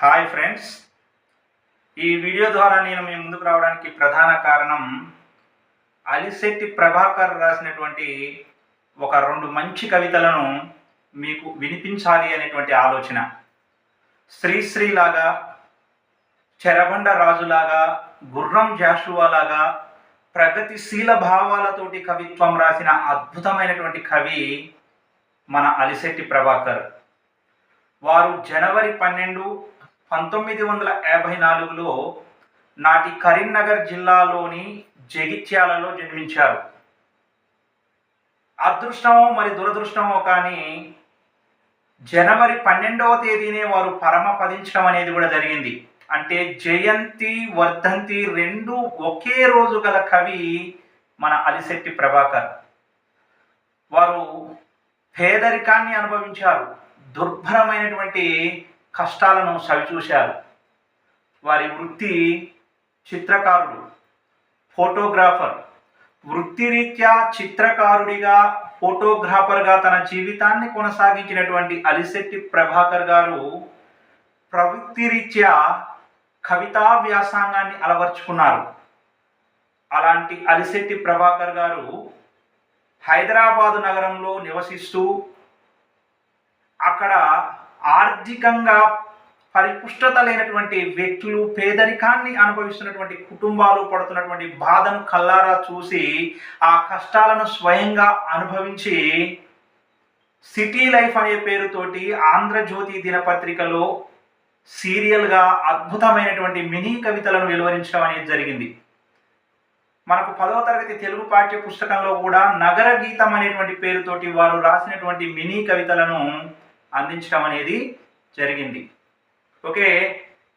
Hi friends. ఈ video ద్వారా నేను మీ ముందుకు రావడానికి ప్రధాన కారణం అలిశెట్టి ప్రభాకర్ రాసినటువంటి ఒక రెండు మంచి కవితలను మీకు వినిపించాలి అనేటువంటి ఆలోచన. శ్రీశ్రీలాగా చెరబండ రాజులాగా గుర్రం జాషువా లాగా ప్రగతిశీల భావాలతోటి కవిత్వం రాసిన అద్భుతమైనటువంటి కవి మన అలిశెట్టి ప్రభాకర్. వారు జనవరి పన్నెండు పంతొమ్మిది వందల యాభై నాలుగులో నాటి కరీంనగర్ జిల్లాలోని జగిత్యాలలో జన్మించారు. అదృష్టమో మరి దురదృష్టమో కానీ జనవరి పన్నెండవ తేదీనే వారు పరమపదించడం అనేది కూడా జరిగింది. అంటే జయంతి వర్ధంతి రెండు ఒకే రోజు గల కవి మన అలిశెట్టి ప్రభాకర్. వారు పేదరికాన్ని అనుభవించారు. దుర్భరమైనటువంటి కష్టాలను సవిచూశారు. వారి వృత్తి చిత్రకారుడు ఫోటోగ్రాఫర్. వృత్తిరీత్యా చిత్రకారుడిగా ఫోటోగ్రాఫర్గా తన జీవితాన్ని కొనసాగించినటువంటి అలిశెట్టి ప్రభాకర్ గారు ప్రవృత్తిరీత్యా కవితా వ్యాసంగాన్ని అలవర్చుకున్నారు. అలాంటి అలిశెట్టి ప్రభాకర్ గారు హైదరాబాదు నగరంలో నివసిస్తూ అక్కడ ఆర్థికంగా పరిపుష్టత లేనటువంటి వ్యక్తులు పేదరికాన్ని అనుభవిస్తున్నటువంటి కుటుంబాలు పడుతున్నటువంటి బాధను కల్లారా చూసి ఆ కష్టాలను స్వయంగా అనుభవించి సిటీ లైఫ్ అనే పేరుతోటి ఆంధ్రజ్యోతి దినపత్రికలో సీరియల్గా అద్భుతమైనటువంటి మినీ కవితలను వెలువరించడం అనేది జరిగింది. మనకు పదవ తరగతి తెలుగు పాఠ్య పుస్తకంలో కూడా నగర గీతం అనేటువంటి పేరుతోటి వారు రాసినటువంటి మినీ కవితలను అందించడం అనేది జరిగింది. ఓకే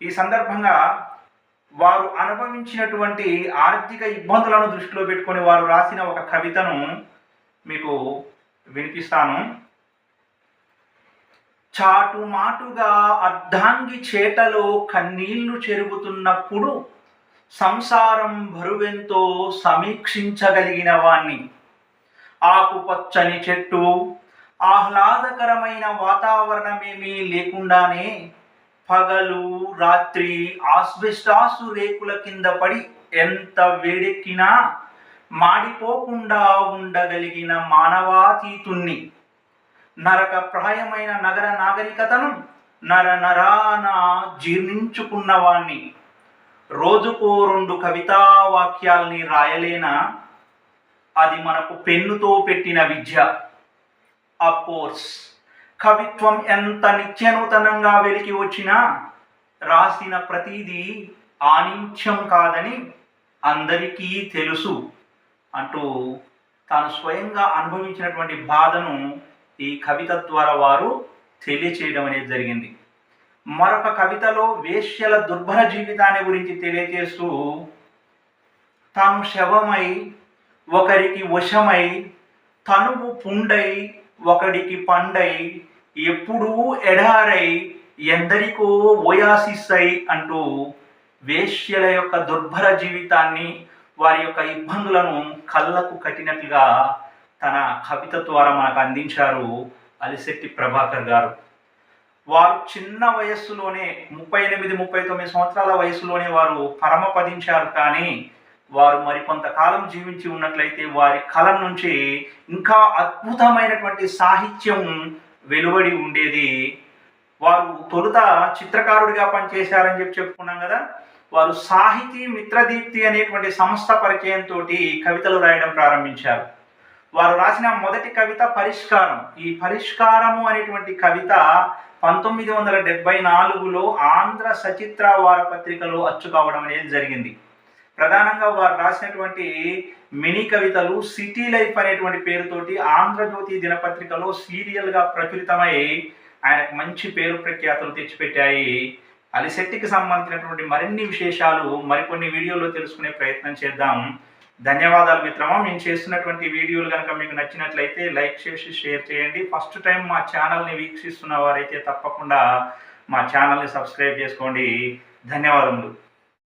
ఈ సందర్భంగా వారు అనుభవించినటువంటి ఆర్థిక ఇబ్బందులను దృష్టిలో పెట్టుకొని వారు రాసిన ఒక కవితను మీకు వినిపిస్తాను. చాటుమాటుగా అర్ధాంగి చేటలో కన్నీళ్ళు చెరుగుతున్నప్పుడు సంసారం బరువెంతో సమీక్షించగలిగిన వాణ్ణి. ఆకుపచ్చని చెట్టు ఆహ్లాదకరమైన వాతావరణమేమీ లేకుండానే పగలు రాత్రి ఆస్బెస్టాసు రేకుల కింద పడి ఎంత వేడెక్కినా మాడిపోకుండా ఉండగలిగిన మానవాతీతుణ్ణి. నరక ప్రాయమైన నగర నాగరికతను నర నరాన జీర్ణించుకున్నవాణ్ణి రోజుకో రెండు కవితా వాక్యాల్ని రాయలేనా? అది మనకు పెన్నుతో పెట్టిన విద్య. అపోర్స్ కవిత్వం ఎంత నిత్యనూతనంగా వెలికి వచ్చినా రాసిన ప్రతిదీ ఆనింత్యం కాదని అందరికీ తెలుసు అంటూ తాను స్వయంగా అనుభవించినటువంటి బాధను ఈ కవిత ద్వారా వారు తెలియచేయడం అనేది జరిగింది. మరొక కవితలో వేశ్యల దుర్భర జీవితాన్ని గురించి తెలియజేస్తూ తాను శవమై ఒకరికి వశమై తనువు పుండై ఒకడికి పండై ఎప్పుడూ ఎడారై ఎందరికో ఓయాసిస్సై అంటూ వేశ్యల యొక్క దుర్భర జీవితాన్ని వారి యొక్క ఇబ్బందులను కళ్ళకు కట్టినట్లుగా తన కవిత ద్వారా మనకు అందించారు అలిశెట్టి ప్రభాకర్ గారు. వారు చిన్న వయస్సులోనే ముప్పై ఎనిమిది ముప్పై తొమ్మిది సంవత్సరాల వయసులోనే వారు పరమపదించారు కానీ వారు మరికొంతకాలం జీవించి ఉన్నట్లయితే వారి కలం నుంచి ఇంకా అద్భుతమైనటువంటి సాహిత్యం వెలువడి ఉండేది. వారు తొలుత చిత్రకారుడిగా పనిచేశారని చెప్పి చెప్పుకున్నాం కదా. వారు సాహితీ మిత్రదీప్తి అనేటువంటి సంస్థ పరిచయంతో కవితలు రాయడం ప్రారంభించారు. వారు రాసిన మొదటి కవిత పరిష్కారం. ఈ పరిష్కారము అనేటువంటి కవిత పంతొమ్మిది వందల డెబ్బై నాలుగులో ఆంధ్ర సచిత్ర వారపత్రికలో అచ్చు కావడం అనేది జరిగింది. ప్రధానంగా వారు రాసినటువంటి మినీ కవితలు సిటీ లైఫ్ అనేటువంటి పేరుతోటి ఆంధ్రజ్యోతి దినపత్రికలో సీరియల్గా ప్రచురితమై ఆయనకు మంచి పేరు ప్రఖ్యాతులు తెచ్చిపెట్టాయి. అలిశెట్టికి సంబంధించినటువంటి మరిన్ని విశేషాలు మరికొన్ని వీడియోలో తెలుసుకునే ప్రయత్నం చేద్దాం. ధన్యవాదాలు మిత్రమా. మేము చేస్తున్నటువంటి వీడియోలు కనుక మీకు నచ్చినట్లయితే లైక్ చేసి షేర్ చేయండి. ఫస్ట్ టైం మా ఛానల్ని వీక్షిస్తున్న వారైతే తప్పకుండా మా ఛానల్ని సబ్స్క్రైబ్ చేసుకోండి. ధన్యవాదములు.